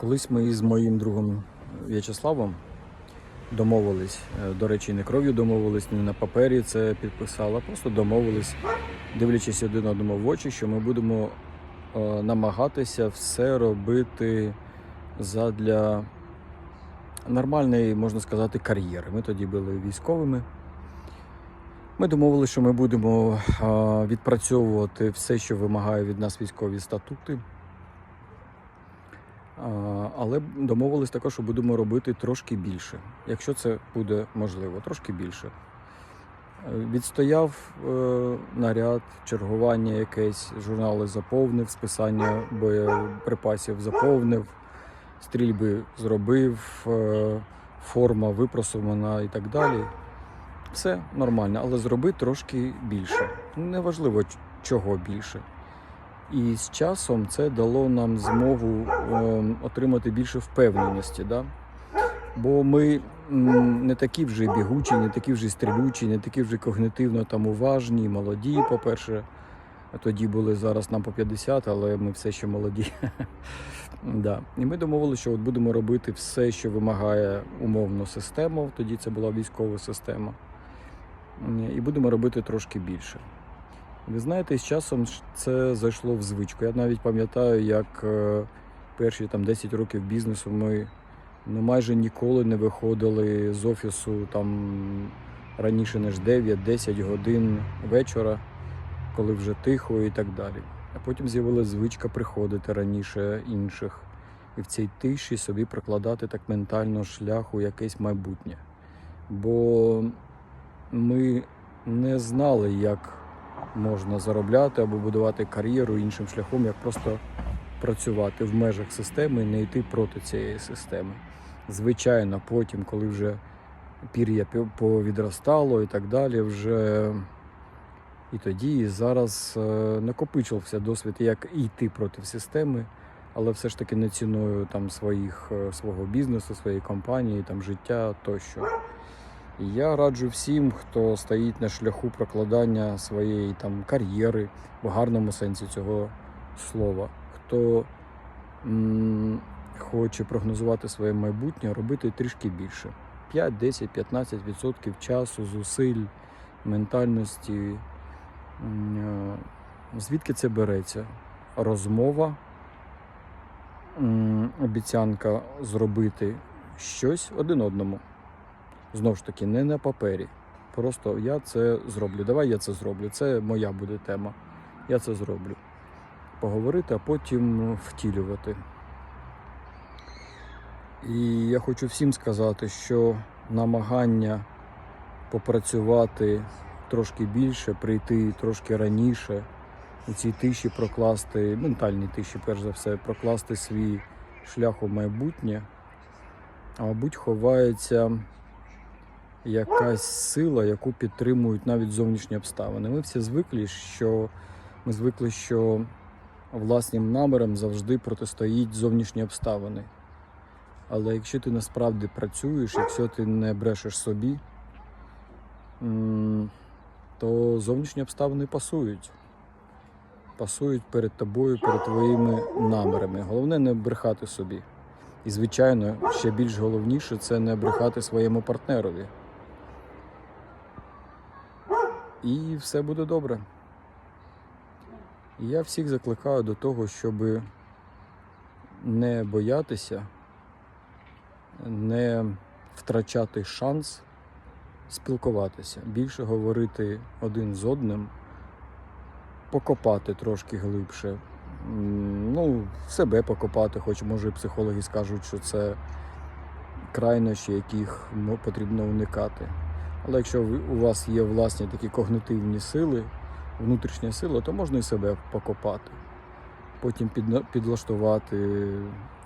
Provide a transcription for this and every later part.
Колись ми з моїм другом В'ячеславом домовились, е, до речі, не кров'ю домовились, не на папері це підписали, а просто домовились, дивлячись один одному в очі, що ми будемо е, намагатися все робити задля нормальної, можна сказати, кар'єри. Ми тоді були військовими. Ми домовилися, що ми будемо е, відпрацьовувати все, що вимагає від нас військові статути. Але домовились також, що будемо робити трошки більше, якщо це буде можливо, трошки більше. Е, Відстояв е, наряд, чергування якесь, журнали заповнив, списання боєприпасів заповнив, стрільби зробив, е, форма випросована і так далі. Все нормально, але зроби трошки більше. Неважливо, чого більше. І з часом це дало нам змогу е, отримати більше впевненості. Да? Бо ми не такі вже бігучі, не такі вже стрілючі, не такі вже когнитивно там уважні, молоді, по-перше. Тоді були зараз нам по 50, але ми все ще молоді. да. І ми домовилися, що от будемо робити все, що вимагає умовно система. Тоді це була військова система. І будемо робити трошки більше. Ви знаєте, з часом це зайшло в звичку. Я навіть пам'ятаю, як е, перші там 10 років бізнесу ми ну, майже ніколи не виходили з офісу там раніше ніж 9-10 годин вечора, коли вже тихо і так далі. А потім з'явилася звичка приходити раніше інших і в цій тиші собі прокладати так ментально шлях у якесь майбутнє. Бо ми не знали, як можна заробляти або будувати кар'єру іншим шляхом, як просто працювати в межах системи і не йти проти цієї системи. Звичайно, потім, коли вже пір'я пі- повідростало і так далі, вже і тоді, і зараз е, накопичився досвід, як йти проти системи, але все ж таки не ціною там своїх, е, свого бізнесу, своєї компанії, там життя тощо. Я раджу всім, хто стоїть на шляху прокладання своєї там кар'єри в гарному сенсі цього слова, хто м, хоче прогнозувати своє майбутнє, робити трішки більше. 5, 10, 15% часу, зусиль, ментальності. М, е, Звідки це береться? Розмова, м, обіцянка зробити щось один одному. Знову ж таки, не на папері. Просто я це зроблю. Давай я це зроблю. Це моя буде тема. Я це зроблю. Поговорити, а потім втілювати. І я хочу всім сказати, що намагання попрацювати трошки більше, прийти трошки раніше, у цій тиші прокласти, ментальній тиші, перш за все, прокласти свій шлях у майбутнє, мабуть, ховається якась сила, яку підтримують навіть зовнішні обставини. Ми всі звикли, що ми звикли, що власним намірам завжди протистоїть зовнішні обставини. Але якщо ти насправді працюєш, якщо ти не брешеш собі, то зовнішні обставини пасують. Пасують перед тобою, перед твоїми намірами. Головне не брехати собі. І, звичайно, ще більш головніше це не брехати своєму партнерові. І все буде добре. Я всіх закликаю до того, щоб не боятися, не втрачати шанс спілкуватися, більше говорити один з одним, покопати трошки глибше. Ну, себе покопати, хоч може психологи скажуть, що це крайнощі, яких потрібно уникати. Але якщо у вас є власні такі когнитивні сили, внутрішня сила, то можна і себе покопати. Потім підлаштувати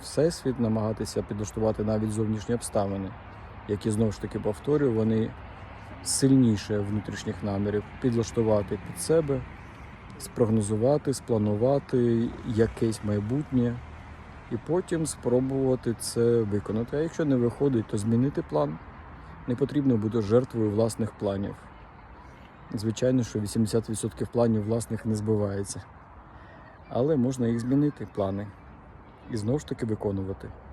всесвіт, намагатися підлаштувати навіть зовнішні обставини, які знову ж таки повторюю, вони сильніше внутрішніх намірів, підлаштувати під себе, спрогнозувати, спланувати якесь майбутнє і потім спробувати це виконати. А якщо не виходить, то змінити план не потрібно бути жертвою власних планів. Звичайно, що 80% планів власних не збивається. Але можна їх змінити, плани. і знову ж таки виконувати.